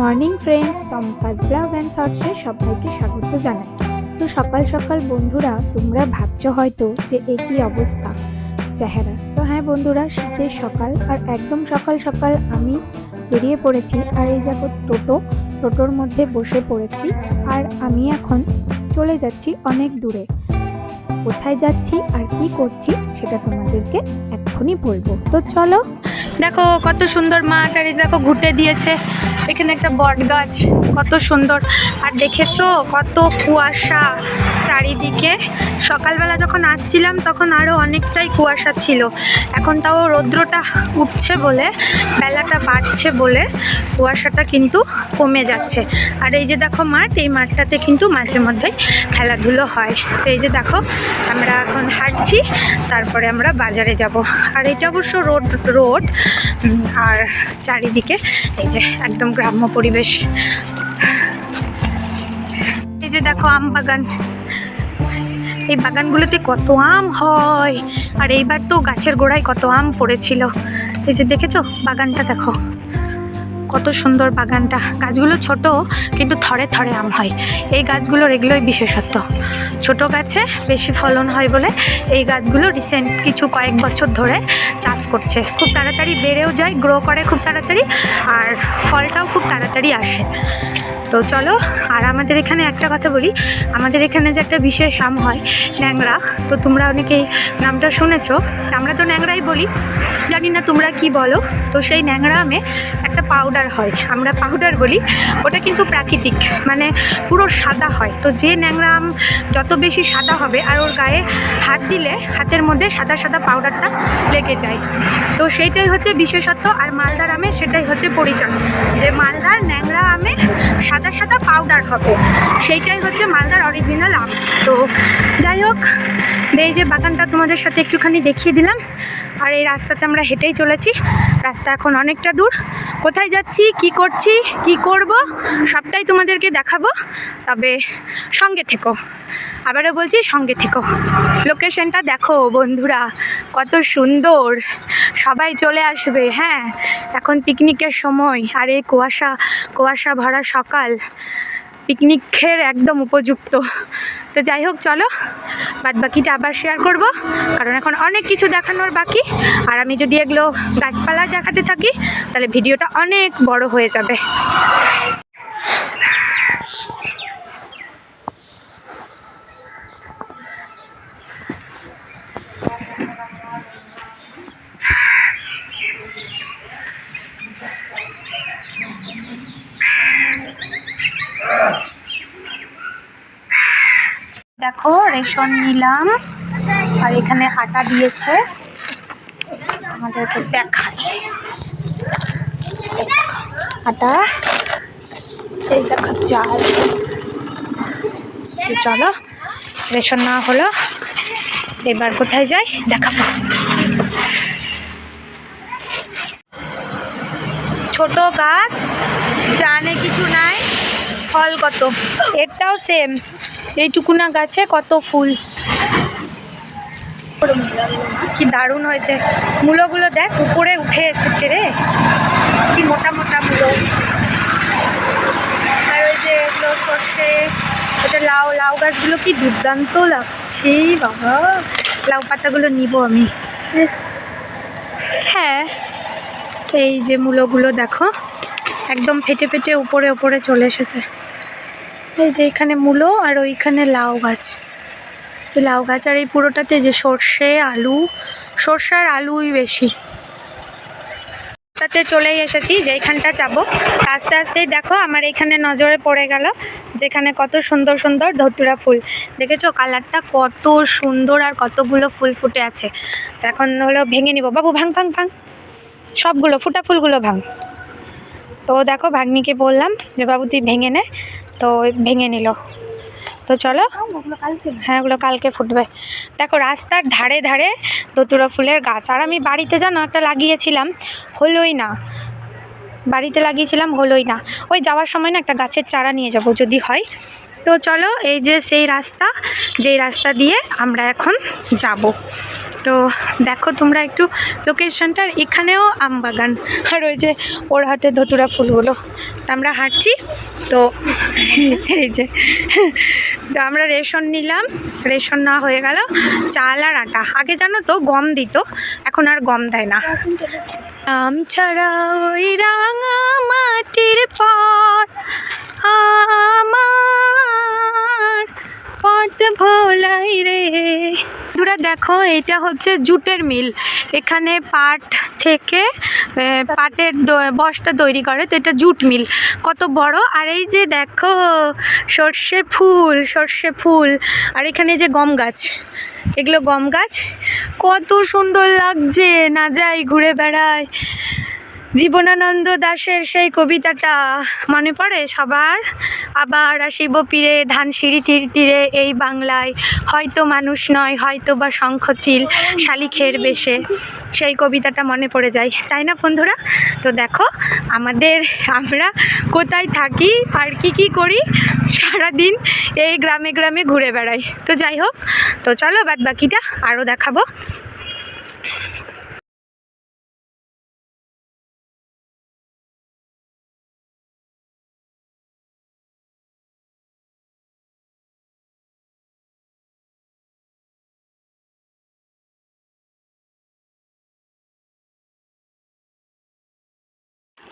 Morning friends সম্পাস blog and শর্টসে সবাইকে স্বাগত জানাই। তো সকাল সকাল বন্ধুরা, তোমরা ভাবছ হয়তো যে কী অবস্থা? চেহারা। তো হ্যাঁ বন্ধুরা, শীতের সকাল আর একদম সকাল সকাল আমি বেরিয়ে পড়েছি আর এই দেখো টোটো। টোটোর মধ্যে বসে পড়েছি আর আমি এখন চলে যাচ্ছি অনেক দূরে। কোথায় যাচ্ছি আর কি করছি, সেটা তোমাদেরকে এক্ষুনি বলব। তো চলো দেখো কত সুন্দর মাঠ আর এই দেখো ঘুটে দিয়েছে। এখানে একটা বট গাছ, কত সুন্দর। আর দেখেছ কত কুয়াশা। চারিদিকে। সকালবেলা যখন আসছিলাম, তখন আরও অনেকটাই কুয়াশা ছিল। এখন তাও রৌদ্রটা উঠছে বলে, বেলাটা বাড়ছে বলে কুয়াশাটা কিন্তু কমে যাচ্ছে। আর এই যে দেখো মাঠ, এই মাঠটাতে কিন্তু মাঝে মধ্যেই খেলাধুলো হয়। এই যে দেখো, আমরা এখন হাঁটছি, তারপরে আমরা বাজারে যাব। আর এটা অবশ্য রোড রোড আর চারিদিকে এই যে একদম গ্রাম্য পরিবেশ। যে দেখো আম বাগান। এই বাগানগুলোতে কত আম হয়। আর এইবার তো গাছের গোড়ায় কত আম পড়েছিল। এই যে দেখেছ? বাগানটা দেখো। কত সুন্দর বাগানটা। গাছগুলো ছোট, কিন্তু থরে থরে আম হয়। এই গাছগুলোর এগুলোই বিশেষত্ব। ছোট গাছে বেশি ফলন হয় বলে এই গাছগুলো রিসেন্ট কিছু কয়েক বছর ধরে চাষ করছে। খুব তাড়াতাড়ি বেড়েও যায় গ্রো করে খুব তাড়াতাড়ি, আর ফলটাও খুব তাড়াতাড়ি আসে। তো চলো, আর আমাদের এখানে একটা কথা বলি। আমাদের এখানে যে একটা বিশেষ আম হয় ন্যাংরা তো তোমরা অনেকেই নামটা শুনেছো। আমরা তো ন্যাংরাই বলি। জানি না তোমরা কি বলো। তো সেই ন্যাংরা আমে একটা পাউডার হয়। আমরা পাউডার বলি। ওটা কিন্তু প্রাকৃতিক মানে পুরো সাদা হয়। তো যে ন্যাংরা আম যত বেশি সাদা হবে, আর ওর গায়ে হাত দিলে হাতের মধ্যে সাদা সাদা পাউডারটা লেগে যায়। তো সেইটাই হচ্ছে বিশেষত্ব। আর মালদার আমে সেটাই হচ্ছে পরিচয়। যে মালদার ন্যাংরা আমে সাদা সাদা সাদা পাউডার হবে। সেইটাই হচ্ছে মালদার অরিজিনাল আম। তো যাই হোক এই যে বাগানটা তোমাদের সাথে একটুখানি দেখিয়ে দিলাম। আর এই রাস্তাতে আমরা হেঁটেই চলেছি। রাস্তা এখন অনেকটা দূর। কোথায় যাচ্ছি, কি করছি, কি করব, সবটাই তোমাদেরকে দেখাবো। তবে সঙ্গে থেকো। আবারও বলছি, সঙ্গে থেকো। লোকেশনটা দেখো বন্ধুরা, কত সুন্দর। সবাই চলে আসবে হ্যাঁ? এখন পিকনিকের সময়, আর এই কুয়াশা কুয়াশা ভরা সকাল। পিকনিকের একদম উপযুক্ত। তো যাই হোক, চলো। বাদ বাকিটা আবার শেয়ার করব, কারণ এখন অনেক কিছু দেখানোর বাকি। আর আমি যদি এগুলো গাছপালা দেখাতে থাকি, তাহলে ভিডিওটা অনেক বড় হয়ে যাবে। দেখো রেশন নিলাম। আর এখানে আটা দিয়েছে। আমাদেরকে দেখাই এই দেখো, আটা এই দেখো চাল। চলো রেশন না হলো। এবার কোথায় যাই দেখাবো। ছোট গাছ জানে কিছু নাই। ফল কত? এটাও সেম এইটুকুনা গাছে কত ফুল? কি দারুণ হয়েছে। মূলোগুলো দেখ, উপরে উঠে এসেছে রে। কি মোটা মোটা মূলো। আর ওই যে এগুলো সর্ষে এটা লাউ লাউ গাছগুলো কি দুর্দান্ত লাগছে, বাবা। লাউ পাতাগুলো নিব আমি। হ্যাঁ এই যে মূলোগুলো দেখো, একদম ফেটে ফেটে উপরে উপরে চলে এসেছে। এই যে এখানে মূলো আর ওইখানে লাউ গাছ। লাউ গাছ আর এই পুরোটাতে যে সর্ষে, আলু, সর্ষে আর আলুই বেশি। তাতে চলেই এসেছি, যেইখানটা যাব। আস্তে আস্তেই দেখো আমার এখানে নজরে পড়ে গেল, যেখানে কত সুন্দর সুন্দর ধতুরা ফুল। দেখেছ কালারটা কত সুন্দর আর কতগুলো ফুল ফুটে আছে। তো এখন হলো ভেঙে নিব। বাবু ভাং ভাং ভাং সবগুলো, ফুটা ফুলগুলো ভাঙ। তো দেখো ভাগ্নিকে বললাম যে, বাবু, তুই ভেঙে নে। তো ভেঙে নিল। তো চলো। হ্যাঁ ওগুলো কালকে ফুটবে। দেখো, রাস্তার ধারে ধারে দতুরা ফুলের গাছ। আর আমি বাড়িতে জানো, একটা লাগিয়েছিলাম, হলোই না। বাড়িতে লাগিয়েছিলাম, হলোই না। ওই যাওয়ার সময় না একটা গাছের চারা নিয়ে যাব যদি হয়। তো চলো, এই যে সেই রাস্তা, যেই রাস্তা দিয়ে আমরা এখন যাব। তো দেখো তোমরা একটু লোকেশনটার এখানেও আম বাগান। আর ওই যে ওর হাতে ধতুরা ফুলগুলো। তো আমরা হাঁটছি, তো এই যে। তো আমরা রেশন নিলাম, রেশন নেওয়া হয়ে গেল। চাল আর আটা। আগে জানো তো, গম দিত, এখন আর গম দেয় না। আম ছাড়া ওই রাঙা মাটির পর আমার। পথ ভোলাই রে। বন্ধুরা দেখো, এটা হচ্ছে জুটের মিল। এখানে পাট থেকে পাটের বস্তা তৈরি করে, তো এটা জুট মিল। কত বড়, আর এই যে দেখো, সর্ষে ফুল সর্ষে ফুল। আর এখানে যে গম গাছ, এগুলো গম গাছ। কত সুন্দর লাগছে, না যাই ঘুরে বেড়াই জীবনানন্দ দাশের সেই কবিতাটা মনে পড়ে সবার? আবার আসিব পীরে ধান সিঁড়ি তীর তীরে এই বাংলায়। হয়তো মানুষ নয় হয়তো বা শঙ্খচিল শালিখের বেশে। সেই কবিতাটা মনে পড়ে যায়। তাই না বন্ধুরা? তো দেখো, আমাদের, আমরা কোথায় থাকি, আর কি কি করি, সারাদিন এই গ্রামে গ্রামে ঘুরে বেড়াই। তো যাই হোক, তো চলো বাদ বাকিটা আরও দেখাবো।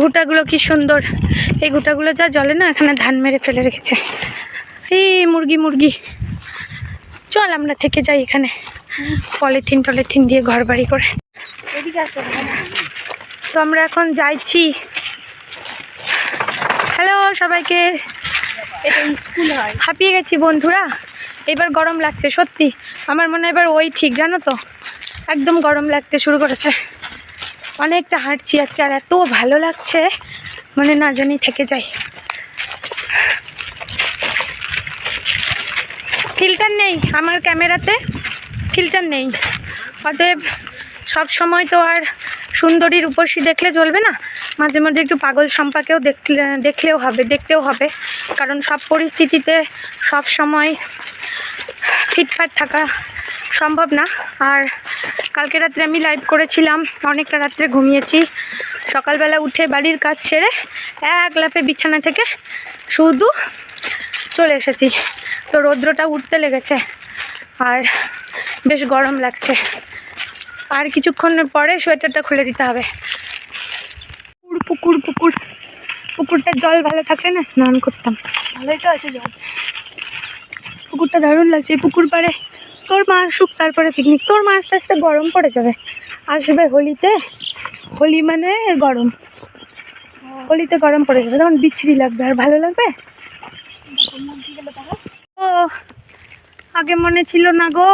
ঘুটাগুলো কি সুন্দর। এই ঘুটাগুলো যা জলে না এখানে ধান মেরে ফেলে রেখেছে। এই মুরগি মুরগি। চল আমরা থেকে যাই এখানে। পলিথিন টলিথিন দিয়ে ঘর বাড়ি করে তো আমরা এখন যাইছি। হ্যালো সবাইকে। হাঁপিয়ে গেছি বন্ধুরা। এবার গরম লাগছে, সত্যি। আমার মনে হয় এবার ওই ঠিক, জানো তো? একদম গরম লাগতে শুরু করেছে। অনেকটা হাঁটছি আজকে, আর এত ভালো লাগছে। মানে না জানি থেকে যাই। ফিল্টার নেই আমার ক্যামেরাতে, ফিল্টার নেই। অতএব সব সময় তো আর সুন্দরী রূপসী দেখলে চলবে না। মাঝে মাঝে একটু পাগল সম্পাকেও দেখলে, দেখলেও হবে, দেখতেও হবে। কারণ সব পরিস্থিতিতে সব সময় ফিটফাট থাকা সম্ভব না। আর কালকে রাত্রে আমি লাইভ করেছিলাম। অনেকটা রাত্রে ঘুমিয়েছি। সকালবেলা উঠে বাড়ির কাজ সেরে এক লাফে বিছানা থেকে শুধু চলে এসেছি। তো রৌদ্রটা উঠতে লেগেছে। আর বেশ গরম লাগছে। আর কিছুক্ষণ পরে সোয়েটারটা খুলে দিতে হবে। পুকুর পুকুর পুকুর। পুকুরটার জল ভালো থাকলে না স্নান করতাম। ভালোই তো আছে জল। পুকুরটা দারুণ লাগছে। পুকুর পাড়ে তোর মা আসুক, তারপরে পিকনিক তোর মা আস্তে আস্তে গরম পড়ে যাবে। আসবে হোলিতে। হোলি মানে গরম। হোলিতে গরম পড়ে যাবে। তখন বিচ্ছিরি লাগবে। আর ভালো লাগবে? ও, আগে মনে ছিল না গো।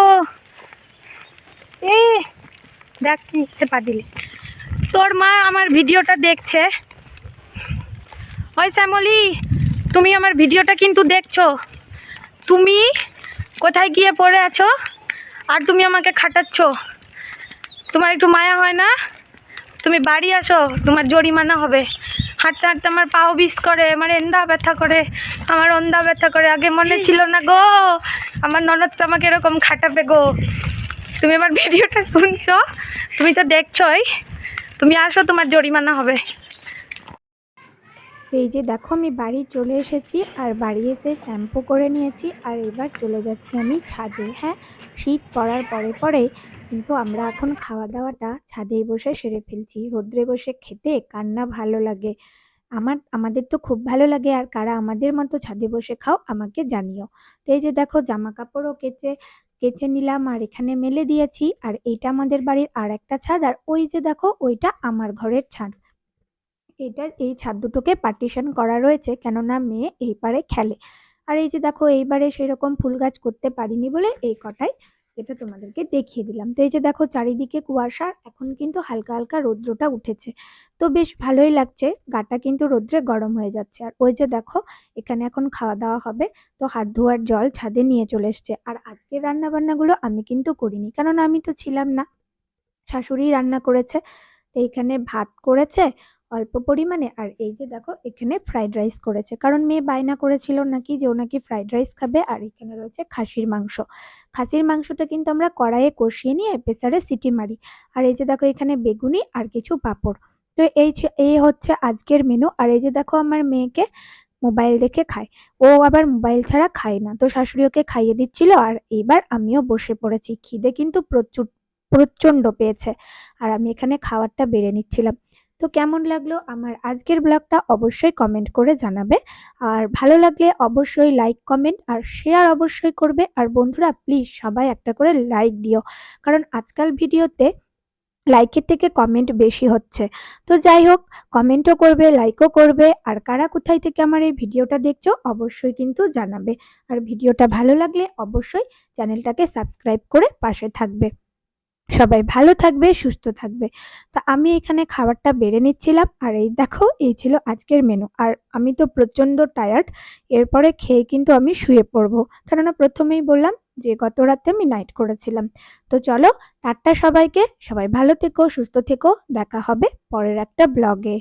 এ, দেখ কি পা দিলে তোর মা আমার ভিডিওটা দেখছে। ওই শ্যামলি, তুমি আমার ভিডিওটা কিন্তু দেখছ। তুমি কোথায় গিয়ে পড়ে আছো? আর তুমি আমাকে খাটাচ্ছ। তোমার একটু মায়া হয় না? তুমি বাড়ি আসো তোমার জরিমানা হবে। হাঁটতে হাঁটতে আমার পাও বিষ করে আমার এন্দা ব্যথা করে আমার অন্দা ব্যথা করে। আগে মনে ছিল না গো আমার ননদ তো আমাকে এরকম খাটাবে গো। তুমি আমার ভিডিওটা শুনছো? তুমি তো দেখছোই। তুমি আসো তোমার জরিমানা হবে। এই যে দেখো আমি বাড়ি চলে এসেছি আর বাড়ি এসে শ্যাম্পু করে নিয়েছি আর এবার চলে যাচ্ছি আমি ছাদে হ্যাঁ? শীত পড়ার পরে পরে কিন্তু আমরা এখন খাওয়া দাওয়াটা ছাদেই বসে সেরে ফেলছি। রোদ্রে বসে খেতে কার না ভালো লাগে। আমার, আমাদের তো খুব ভালো লাগে আর কারা আমাদের মতো ছাদে বসে খাও আমাকে জানিও। তো এই যে দেখো জামা কাপড়ও কেচে কেচে নিলাম আর এখানে মেলে দিয়েছি আর এইটা আমাদের বাড়ির আর একটা ছাদ আর ওই যে দেখো ওইটা আমার ঘরের ছাদ। এটা এই ছাদ দুটোকে পার্টিশন করা রয়েছে কেননা মেয়ে এই পারে খেলে। আর এই যে দেখো এইবারে সেরকম ফুল গাছ করতে পারিনি বলে এই কটাই এটা তোমাদেরকে দেখিয়ে দিলাম। তো এই যে দেখো, চারিদিকে কুয়াশা, এখন কিন্তু হালকা হালকা রৌদ্রটা উঠেছে। তো বেশ ভালোই লাগছে, গাটা কিন্তু রৌদ্রে গরম হয়ে যাচ্ছে। আর ওই যে দেখো, এখানে এখন খাওয়া দাওয়া হবে, তো হাত ধোয়ার জল ছাদে নিয়ে চলে এসছে। আর আজকের রান্না বান্নাগুলো আমি কিন্তু করিনি কারণ আমি তো ছিলাম না। শাশুড়ি রান্না করেছে, তো এইখানে ভাত করেছে অল্প পরিমাণে। আর এই যে দেখো, এখানে ফ্রাইড রাইস করেছে। কারণ মেয়ে বায়না করেছিল নাকি যে ও নাকি ফ্রাইড রাইস খাবে, আর এখানে রয়েছে খাসির মাংস। খাসির মাংসটা কিন্তু আমরা কড়াইয়ে কষিয়ে নিয়ে প্রেসারে সিটি মারি। আর এই যে দেখো, এখানে বেগুনি আর কিছু পাঁপড়। তো এই এই হচ্ছে আজকের মেনু আর এই যে দেখো, আমার মেয়েকে মোবাইল দেখে খায়। ও আবার মোবাইল ছাড়া খায় না। তো শাশুড়ি ওকে খাইয়ে দিচ্ছিল, আর এইবার আমিও বসে পড়েছি। খিদে কিন্তু প্রচুর, প্রচণ্ড পেয়েছে। আর আমি এখানে খাবারটা বেড়ে নিচ্ছিলাম। তো কেমন লাগল আমার আজকের ব্লগটা অবশ্যই কমেন্ট করে জানাবে। আর ভালো লাগলে অবশ্যই লাইক কমেন্ট আর শেয়ার অবশ্যই করবে। আর বন্ধুরা প্লিজ সবাই একটা করে লাইক দিও। কারণ আজকাল ভিডিওতে লাইকের থেকে কমেন্ট বেশি হচ্ছে। তো যাই হোক কমেন্টও করবে লাইকও করবে। আর কারা কোথায় থেকে আমার এই ভিডিওটা দেখছ অবশ্যই কিন্তু জানাবে। আর ভিডিওটা ভালো লাগলে অবশ্যই চ্যানেলটাকে সাবস্ক্রাইব করে পাশে থাকবে। সবাই ভালো থাকবে, সুস্থ থাকবে। তা আমি এখানে খাবারটা বেড়ে নিচ্ছিলাম, আর এই দেখো, এই ছিল আজকের মেনু আর আমি তো প্রচণ্ড টায়ার্ড এরপরে খেয়ে কিন্তু আমি শুয়ে পড়ব। কেননা প্রথমেই বললাম যে, গত রাতে আমি নাইট করেছিলাম। তো চলো, টাটা সবাইকে। সবাই ভালো থেকো, সুস্থ থেকো। দেখা হবে পরের একটা ব্লগে